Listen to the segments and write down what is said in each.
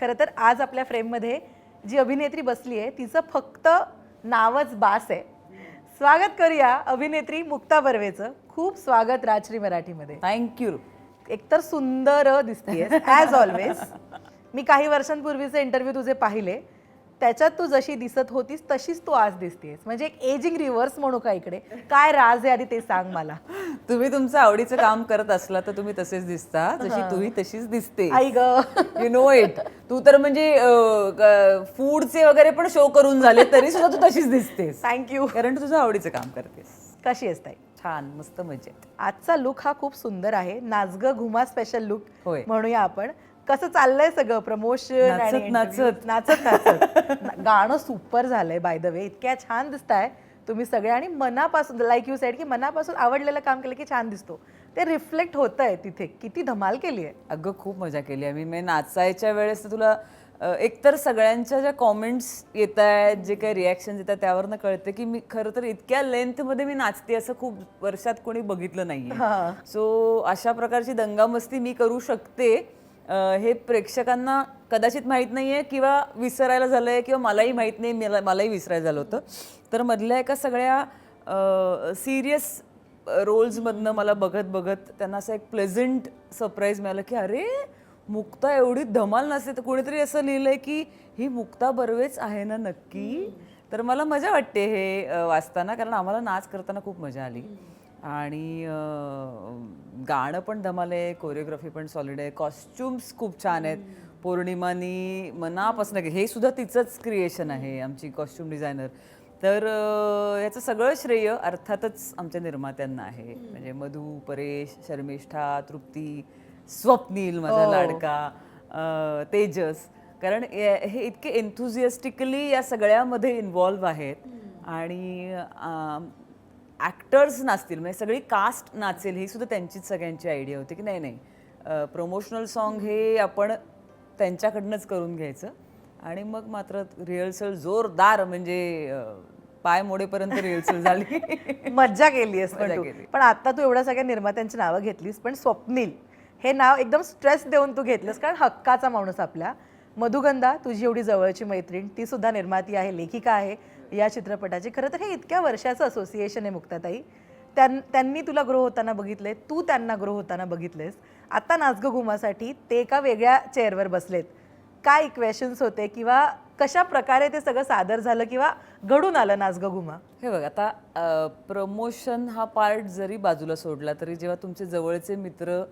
खरं तर आज आपल्या फ्रेममध्ये जी अभिनेत्री बसली आहे तिचं फक्त नावच बास आहे. स्वागत करूया अभिनेत्री मुक्ता बर्वेचं. खूप स्वागत राजश्री मराठीमध्ये. थँक्यू एकतर सुंदर दिसतेस ॲज ऑलवेज मी काही वर्षांपूर्वीचे इंटरव्ह्यू तुझे पाहिले. त्याच्यात तू जशी दिसत होतीस तशीच तू आज दिसतेस. म्हणजे एक एजिंग रिव्हर्स म्हणू का इकडे? काय राज आहे आधी ते सांग मला. तुम्ही तुमचं आवडीचं काम करत असला तर तुम्ही तसेच दिसता. जशी तूही तशीच दिसते आई ग. यु नो इट तू तर म्हणजे फूडचे वगैरे पण शो करून झाले तरी सुद्धा तू तशीच दिसतेस. थँक्यू कारण तू तुझं आवडीचं काम करतेस. कशी आहेस ताई? छान मस्त मजेत. आजचा लुक हा खूप सुंदर आहे. नाचग घुमा स्पेशल लुक होय. म्हणूया आपण. कसं चाललंय सगळं? प्रमोशन नाचत- नाचत. नाचत नाचत. गाणं सुपर झालंय बाय द वे इतक्या छान दिसताय. तुम्ही सगळे आणि मनापासून लाईक यू साईड की मनापासून आवडलेलं काम केलं की छान दिसतो. ते रिफ्लेक्ट होत आहे तिथे. किती धमाल केली आहे. अगं खूप मजा केली. आम्ही म्हणजे नाचायच्या वेळेस तुला एकतर सगळ्यांच्या ज्या कॉमेंट्स येत आहेत जे काही रिॲक्शन येतात त्यावरनं कळतं की मी खरं तर इतक्या लेंथमध्ये मी नाचते असं खूप वर्षात कोणी बघितलं नाहीये. सो अशा प्रकारची दंगामस्ती मी करू शकते. हे प्रेक्षकांना कदाचित माहीत नाही आहे किंवा विसरायला झालं आहे किंवा मलाही माहीत नाही मला मलाही विसरायला झालं होतं. तर मधल्या एका सगळ्या सिरियस रोल्समधनं मला बघत बघत त्यांना असं एक प्लेझंट सरप्राईज मिळालं की अरे मुक्ता एवढी धमाल नसते तर कोणीतरी असं लिहिलं आहे की ही मुक्ता बर्वेच आहे ना नक्की? तर मला मजा वाटते हे वाचताना. कारण आम्हाला नाच करताना खूप मजा आली. आणि गाणं पण धमाल आहे कोरिओग्राफी पण सॉलिड आहे कॉस्ट्युम्स खूप छान आहेत. पौर्णिमानी मनापासून हे सुद्धा तिचंच क्रिएशन आहे आमची कॉस्ट्युम डिझायनर तर याचं सगळं श्रेय अर्थातच आमच्या निर्मात्यांना आहे. म्हणजे मधू परेश शर्मिष्ठा तृप्ती स्वप्नील माझा लाडका अ, तेजस. कारण हे हे इतके एन्थुझियास्टिकली या सगळ्यामध्ये इन्व्हॉल्व्ह आहेत. आणि ॲक्टर्स नाचतील म्हणजे सगळी कास्ट नाचेल ही सुद्धा त्यांचीच सगळ्यांची आयडिया होती की नाही नाही. प्रमोशनल सॉन्ग हे आपण त्यांच्याकडनंच करून घ्यायचं. आणि मग मात्र रिहर्सल जोरदार म्हणजे पाय मोडेपर्यंत रिहर्सल झाली. मज्जा केली आहेस. पण आता तू एवढ्या सगळ्या निर्मात्यांची नावं घेतलीस पण स्वप्नील हे नाव एकदम स्ट्रेस देऊन तू घेतलंस कारण हक्काचा माणूस आपल्या मधुगंधा तुझी एवढी जवळची मैत्रीण ती सुद्धा निर्माती आहे लेखिका आहे. या चित्रपटाची. खरं तर हे इतक्या वर्षाचं असोसिएशन आहे मुक्ताताई. त्यां त्यांनी तुला ग्रो होताना बघितले तू त्यांना ग्रो होताना बघितलेस आता नाचग घुमासाठी ते एका वेगळ्या चेअरवर बसलेत. काय इक्वेशन्स होते किंवा कशा प्रकारे ते सगळं सादर झालं किंवा घडून आलं नाचग घुमा हे बघ आता प्रमोशन हा पार्ट जरी बाजूला सोडला तरी जेव्हा तुमचे जवळचे मित्र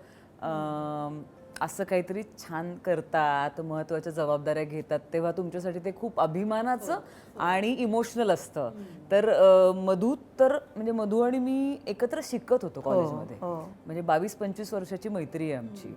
असं काहीतरी छान करतात महत्त्वाच्या जबाबदाऱ्या घेतात तेव्हा तुमच्यासाठी ते खूप अभिमानाचं आणि इमोशनल असतं. तर मधू तर म्हणजे मधू आणि मी एकत्र शिकत होतो कॉलेजमध्ये. म्हणजे बावीस पंचवीस वर्षाची मैत्री आहे आमची.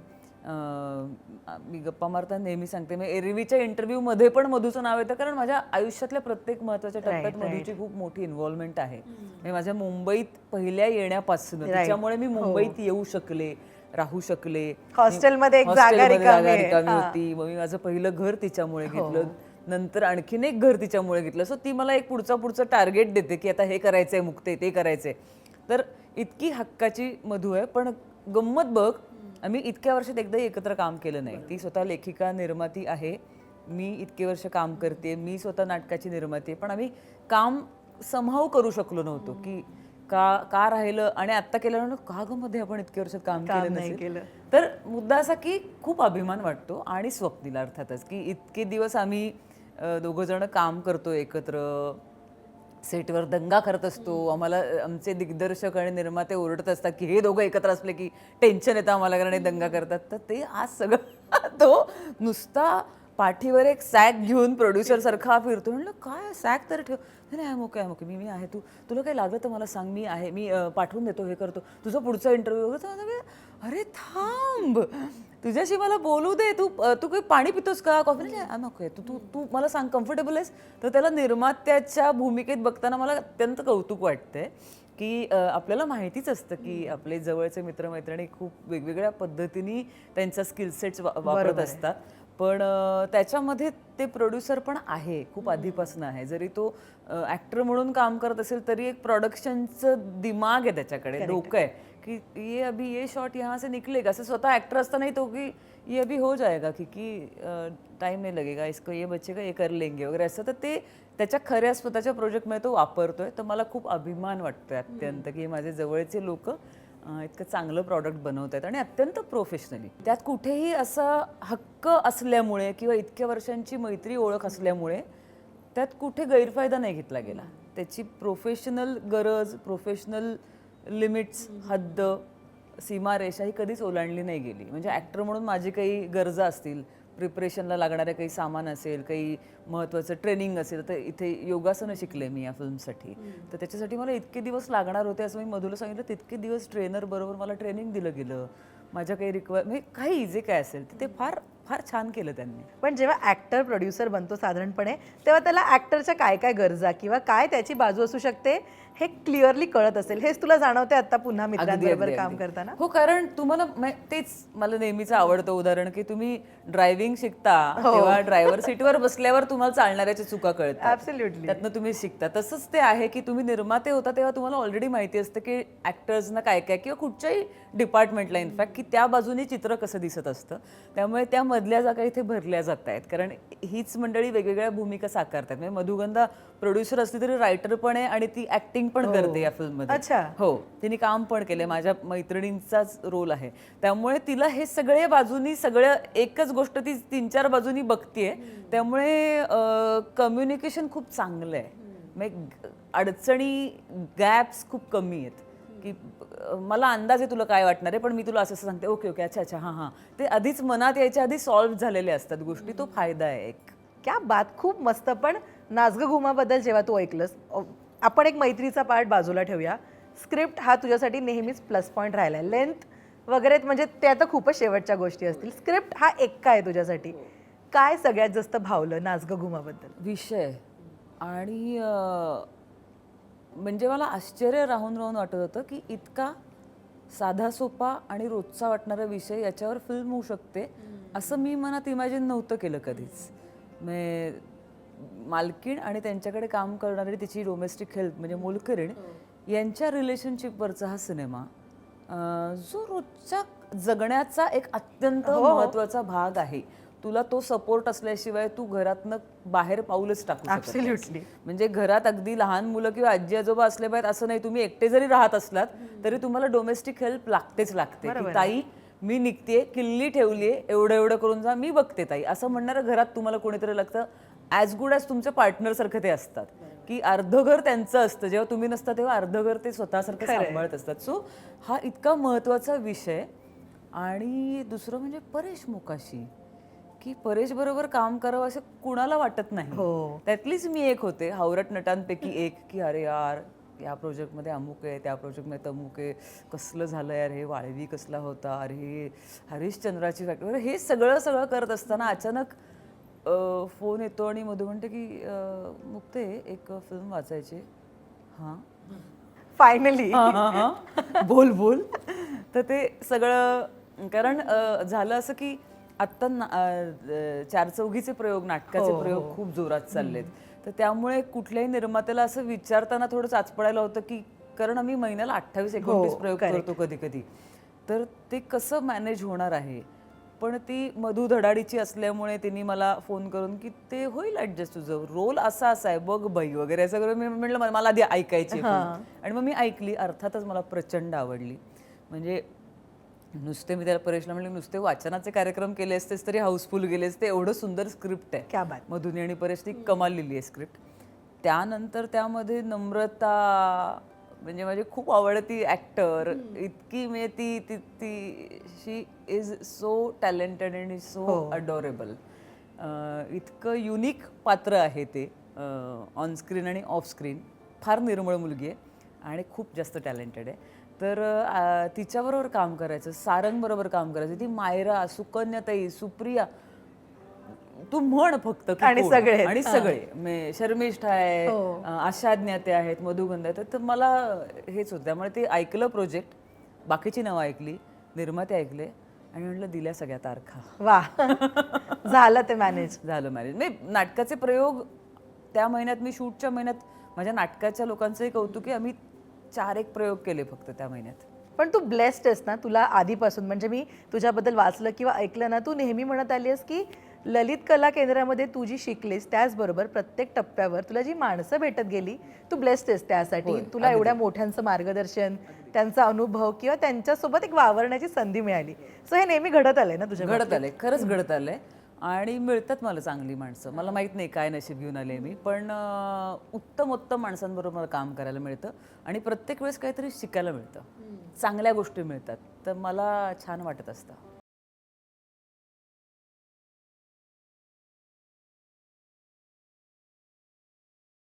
मी गप्पा मारताना नेहमी सांगते मी एरवीच्या इंटरव्ह्यू मध्ये पण मधूचं नाव येतं कारण माझ्या आयुष्यातल्या प्रत्येक महत्त्वाच्या टप्प्यात मधूची खूप मोठी इन्व्हॉल्वमेंट आहे. म्हणजे माझ्या मुंबईत पहिल्या येण्यापासून त्याच्यामुळे मी मुंबईत येऊ शकले. राहू शकले. हॉस्टेलमध्ये एक जागा रिकामी होती. मग मी माझं पहिलं घर तिच्यामुळे घेतलं. नंतर आणखीन एक घर तिच्यामुळे घेतलं. सो ती मला एक पुढचा पुढचं टार्गेट देते की आता हे करायचंय मुक्ते ते करायचंय. तर इतकी हक्काची मधू आहे. पण गंमत बघ आम्ही इतक्या वर्षात एकदाही एकत्र काम केलं नाही. ती स्वतः लेखिका निर्माती आहे. मी इतके वर्ष काम करते. मी स्वतः नाटकाची निर्माती आहे. पण आम्ही काम संभाव करू शकलो नव्हतो की का का राहिलं आणि आत्ता केल्यानंतर का ग मध्ये आपण इतके वर्षात काम केलं नाही नसेल? केलं. तर मुद्दा असा की खूप अभिमान वाटतो आणि स्वप्नील अर्थातच की इतके दिवस आम्ही दोघ जण काम करतो एकत्र सेटवर दंगा करत असतो आम्हाला अ, आमचे दिग्दर्शक आणि निर्माते ओरडत असतात की हे दोघं एकत्र असले की टेन्शन येतं आम्हाला कारण हे दंगा करतात तर ते आज सगळं तो नुसता पाठीवर एक सॅक घेऊन प्रोड्युसर सारखा फिरतो. म्हणलं काय सॅक तर ठेव. नाही, अमुक आहे अमुक आहे. मी मी आहे तू. तुला काही लागलं तर मला सांग. मी आहे मी पाठवून देतो हे करतो. तुझा पुढचा इंटरव्ह्यू वगैरे अरे थांब. तुझ्याशी मला बोलू दे. तू तू काही पाणी पितोस का? कॉफी ओके तू तू तू मला सांग. कम्फर्टेबल आहेस? तर त्याला निर्मात्याच्या भूमिकेत बघताना मला अत्यंत कौतुक वाटतंय की आपल्याला माहितीच असतं की आपले जवळचे मित्रमैत्रिणी खूप वेगवेगळ्या पद्धतीने त्यांचा स्किलसेट्स वापरत असतात. पण त्याच्यामध्ये ते प्रोड्युसर पण आहे खूप आधीपासून आहे. जरी तो ॲक्टर म्हणून काम करत असेल तरी एक प्रोडक्शनचं दिमाग आहे त्याच्याकडे डोकं आहे. कि ये अभी ये शॉट यहाँ से निकलेगा. असं स्वतः ॲक्टर असतानाही तो की ये अभी हो जाएगा की की टाईम नाही लगेगा इसको ये बच्चे का ये कर लेंगे वगैरे. असं तर ते त्याच्या खऱ्या स्वतःच्या प्रोजेक्टमध्ये तो वापरतोय. तर मला खूप अभिमान वाटतोय अत्यंत की माझे जवळचे लोक इतकं चांगलं प्रॉडक्ट बनवत आहेत आणि अत्यंत प्रोफेशनली त्यात कुठेही असा हक्क असल्यामुळे किंवा इतक्या वर्षांची मैत्री ओळख असल्यामुळे त्यात कुठे गैरफायदा नाही घेतला गेला. त्याची प्रोफेशनल गरज प्रोफेशनल लिमिट्स हद्द सीमारेषा ही कधीच ओलांडली नाही गेली. म्हणजे ॲक्टर म्हणून माझी काही गरजा असतील प्रिपरेशनला लागणारे काही सामान असेल काही महत्त्वाचं ट्रेनिंग असेल तर इथे योगासनं शिकले मी या फिल्मसाठी. तर त्याच्यासाठी मला इतके दिवस लागणार होते असं मी मधुला सांगितलं तितके दिवस ट्रेनर बरोबर मला ट्रेनिंग दिलं गेलं. माझ्या काही रिक्वायर म्हणजे काही जे काय असेल ते- ते फार फार छान केलं त्यांनी. पण जेव्हा ॲक्टर प्रोड्युसर बनतो साधारणपणे तेव्हा त्याला ॲक्टरच्या काय काय गरजा किंवा काय त्याची बाजू असू शकते हे क्लिअरली कळत असेल. हेच तुला जाणवते आता पुन्हा मित्रांबरोबर काम. करताना? हो कारण तुम्हाला तेच मला नेहमीच आवडतं उदाहरण की तुम्ही ड्रायव्हिंग शिकता हो. तेव्हा ड्रायव्हर सीटवर बसल्यावर तुम्हाला चालणाऱ्याच्या चुका कळतात. त्यातनं तुम्ही शिकता. तसंच ते आहे की तुम्ही निर्माते होता तेव्हा तुम्हाला ऑलरेडी माहिती असतं की ॲक्टर्सना काय काय किंवा कुठच्याही डिपार्टमेंटला इनफॅक्ट की त्या बाजूने चित्र कसं दिसत असतं. त्यामुळे त्या मधल्या जागा इथे भरल्या जात आहेत. कारण हीच मंडळी वेगवेगळ्या भूमिका साकारतात. म्हणजे मधुगंधा प्रोड्युसर असली तरी रायटर पण आहे आणि ती ऍक्टिंग पण करते या फिल्ममध्ये अच्छा. हो. तिने काम पण केले माझ्या मैत्रिणींचाच रोल आहे. त्यामुळे तिला हे सगळे बाजूनी सगळं एकच गोष्ट ती तीन चार बाजूनी बघतीये. त्यामुळे कम्युनिकेशन खूप चांगलं आहे म्हणजे अडचणी गॅप्स खूप कमी आहेत. की मला अंदाज आहे तुला काय वाटणार आहे पण मी तुला असं असं सांगते ओके ओके अच्छा अच्छा हां हां. ते आधीच मनात यायच्या आधी सॉल्व्ह झालेले असतात गोष्टी तो फायदा आहे एक. क्या बात खूप मस्त. पण नाचगं घुमाबद्दल जेव्हा तू ऐकलंस आपण एक मैत्रीचा पार्ट बाजूला ठेवूया. स्क्रिप्ट हा तुझ्यासाठी नेहमीच प्लस पॉईंट राहिला आहे लेंथ वगैरे म्हणजे ते आता खूपच शेवटच्या गोष्टी असतील. स्क्रिप्ट हा एक्का आहे तुझ्यासाठी. काय सगळ्यात जास्त भावलं नाचगं घुमाबद्दल? विषय. आणि म्हणजे मला आश्चर्य राहून राहून वाटत होतं की इतका साधा सोपा आणि रोजचा वाटणारा विषय याच्यावर फिल्म होऊ शकते असं मी मनात इमॅजिन नव्हतं केलं कधीच. मालकीण आणि त्यांच्याकडे काम करणारी तिची डोमेस्टिक हेल्थ म्हणजे मोलकरीण यांच्या रिलेशनशिपवरचा हा सिनेमा जो रोजच्या जगण्याचा एक अत्यंत महत्त्वाचा भाग आहे. तुला तो सपोर्ट असल्याशिवाय तू घरातनं बाहेर पाऊलच टाकू शकत नाहीस. म्हणजे घरात अगदी लहान मुलं किंवा आजी आजोबा असले पाहिजेत असं नाही. तुम्ही एकटे जरी राहत असलात तरी तुम्हाला डोमेस्टिक हेल्प लागतेच लागते. की ताई मी निघते किल्ली ठेवलीये एवढं एवढं करून जा मी बघते ताई. असं म्हणणारं घरात तुम्हाला कोणीतरी लागतं. ॲज गुड ॲज तुमच्या पार्टनर सारखं ते असतात. की अर्ध घर त्यांचं असतं. जेव्हा तुम्ही नसता तेव्हा अर्ध घर ते स्वतःसारखं सांभाळत असतात. सो हा इतका महत्त्वाचा विषय. आणि दुसरं म्हणजे परेश मुकाशी. की परेश बरोबर काम करावं असं कुणाला वाटत नाही. हो. त्यातलीच मी एक होते हावरट नटांपैकी एक की अरे यार या प्रोजेक्टमध्ये अमुक आहे त्या प्रोजेक्टमध्ये तमुक आहे. कसलं झालं यार हे वाळवी कसला होता? अरे हरिश्चंद्राची फॅक्टरी हे सगळं सगळं करत असताना अचानक फोन येतो आणि मधू म्हणते की मुक्ते एक फिल्म वाचायची. हां. फायनली. बोल बोल. तर ते सगळं कारण झालं असं की आत्ता ना- अ, चार चौघीचे प्रयोग नाटकाचे प्रयोग खूप जोरात चाललेत. तर त्यामुळे कुठल्याही निर्मात्याला असं विचारताना थोडं चाच पडायला होतं की कारण आम्ही महिन्याला अठ्ठावीस एकोणतीस प्रयोग करतो कधी कधी तर ते कसं मॅनेज होणार आहे? पण ती मधु धडाडीची असल्यामुळे तिने मला फोन करून की ते होईल ऍडजस्ट तुझं? रोल असा असा आहे. बघ बाई वगैरे असं करून मी म्हटलं मला- आधी ऐकायची. आणि मग मी ऐकली. अर्थातच मला प्रचंड आवडली. म्हणजे नुसते मी त्याला परेशला म्हणले नुसते वाचनाचे कार्यक्रम केले असतेस तरी हाऊसफुल गेले असते एवढं सुंदर स्क्रिप्ट आहे. क्या बात. मधुनी आणि परेश ती कमाल लिहिली आहे स्क्रिप्ट. त्यानंतर त्यामध्ये नम्रता म्हणजे माझी खूप आवडती ॲक्टर इतकी म्हणजे ती ती ती she is so talented and is so adorable इतकं युनिक पात्र आहे ते ऑन स्क्रीन आणि ऑफ स्क्रीन फार निर्मळ मुलगी आहे आणि खूप जास्त टॅलेंटेड आहे. तर तिच्याबरोबर काम करायचं सारंगबरोबर काम करायचं. ती मायरा सुकन्याताई सुप्रिया तू म्हण फक्त आणि कोण. सगळेच. आणि सगळे. मे- शर्मिष्ठ आहे अं, आशा ज्ञाते आहेत मधुगंध आहेत. तर मला हेच होतं. त्यामुळे ते ऐकलं प्रोजेक्ट. बाकीची नावं ऐकली. निर्माते ऐकले. आणि म्हटलं दिल्या सगळ्या तारखा. वा. झालं ते मॅनेज झालं मॅरेज म्हणजे नाटकाचे प्रयोग त्या महिन्यात मी शूटच्या महिन्यात माझ्या नाटकाच्या लोकांचंही कौतुक आहे. आम्ही चार एक प्रयोग केले फक्त त्या महिन्यात. पण तू ब्लेस्ड आहेस ना तुला आधीपासून. म्हणजे मी तुझ्याबद्दल वाचलं किंवा ऐकलं ना तू नेहमी म्हणत आली आहेस की ललित कला केंद्रामध्ये तू जी शिकलीस त्याचबरोबर प्रत्येक टप्प्यावर तुला जी माणसं भेटत गेली तू ब्लेस्ड आहेस त्यासाठी. तुला एवढ्या मोठ्यांचं मार्गदर्शन त्यांचा अनुभव किंवा त्यांच्यासोबत एक वावरण्याची संधी मिळाली. सो हे नेहमी घडत आलंय ना तुझ्या घडत आलंय खरंच घडत आलंय. आणि मिळतात मला चांगली माणसं. मला माहीत नाही काय नशीब घेऊन आले मी पण उत्तम उत्तम माणसांबरोबर मला काम करायला मिळतं आणि प्रत्येक वेळेस काहीतरी शिकायला मिळतं. चांगल्या गोष्टी मिळतात. तर मला छान वाटत असतं.